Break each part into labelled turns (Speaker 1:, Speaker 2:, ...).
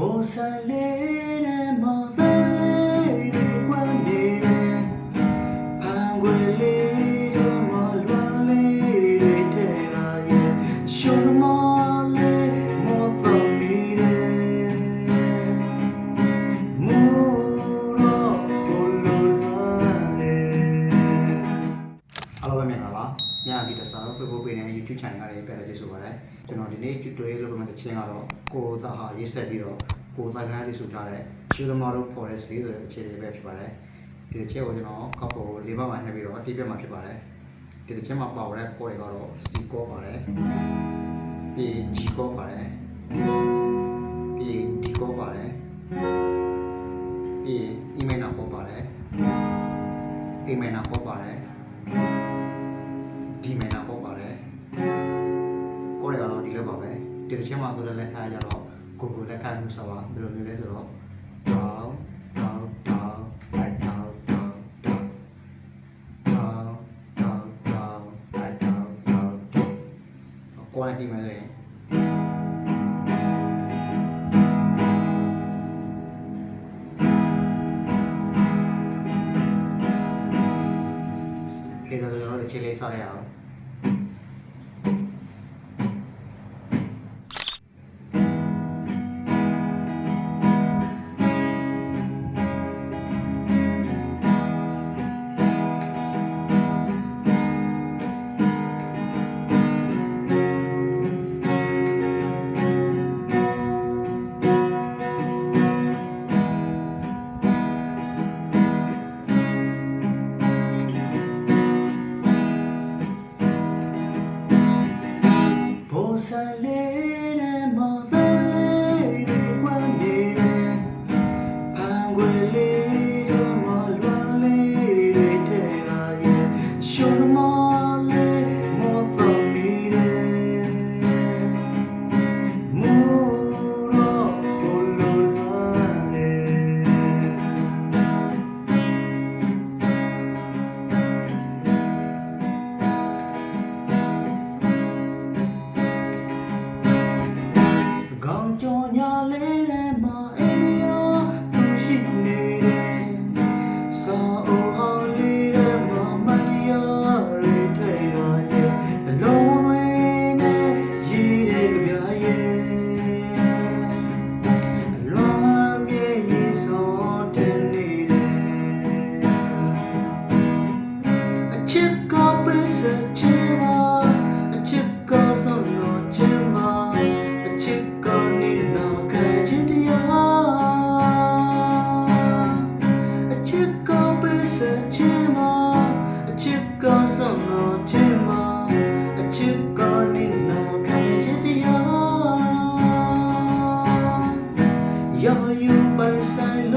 Speaker 1: ဘောဆန်လေးတဲ့မောင်စလေးတွေကွမ်းနေတယ်ဖန်ခွေလေးတဲ့မောင်လွမ်းလေးတွေထဲရရဲ့ရှုံးမလေးမောတော်မီတယ်မူရောဘလိုလာလေအားလုံးပဲမင်္ဂလာပါ။ညအပြီးတစား Facebook page နဲ့ YouTube channel ကလည်းပြန်လည်ကြည့်ဆိုပါရစေ။ကျွန်တော်ဒီနေ့ tutorial လုပ်မယ့်တခြင်းကတော့ ကိုယ်သားဟာရေးဆက်ပြီးတော့ကိုယ်သားကန်းလေးဆိုထားတဲ့ရှူသမားတို့ပေါ်တဲ့စီးဆိုတဲ့အခြေအနေပဲဖြစ်ပါတယ်။ဒီတခြင်းကိုကျွန်တော်ကောက်ပေါ်လေးပါးမှနှက်ပြီးတော့တိပြတ်မှာဖြစ်ပါတယ်။ဒီတခြင်းမှာပါဝင်တဲ့ကိုယ်တွေကတော့ C ကောပါတယ်။ပြီး G ကောပါတယ်။ပြီး D ကောပါတယ်။ပြီး email နောက်ကောပါတယ်။ email နောက်ကောပါတယ်။ဒီမယ်နာပေါ့ပါတယ်ကိုယ်ရကတော့ဒီလိုပါပဲ ဒီတစ်ချက်မှဆိုတဲ့လက်ခါကျတော့ကိုကိုလက်ခါမှုစားပါဘယ်လိုမျိုးလဲဆိုတော့တောင်းတောင်းတောင်းအဲ့တောင်းတောင်းတောင်းတောင်းတောင်းတောင်းအဲ့တောင်းတောင်းကိုယ်ဒီမယ်လေခေတ္တကျွန်တော်တို့ခြေလေးစားရအောင် န် Yo, you by side,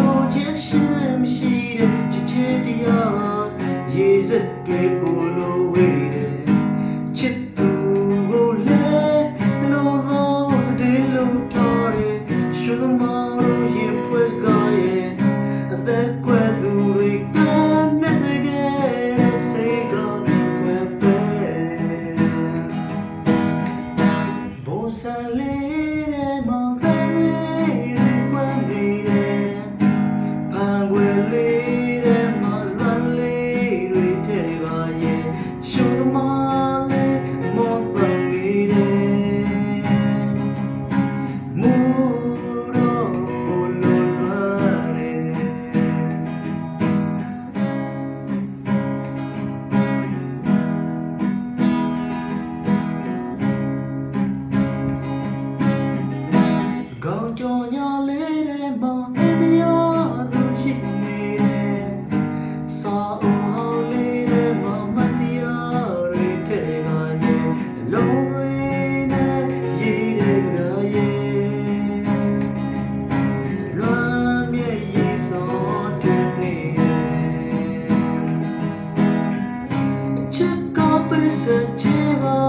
Speaker 1: ဆက်ချင်ပါ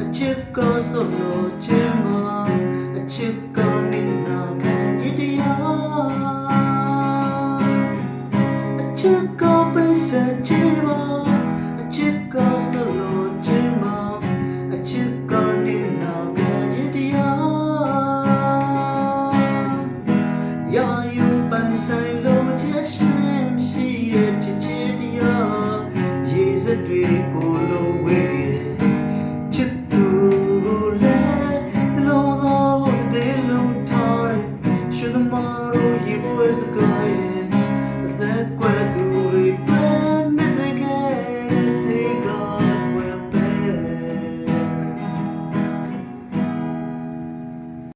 Speaker 1: အချစ်ကဆိုလို့ချင်ပါ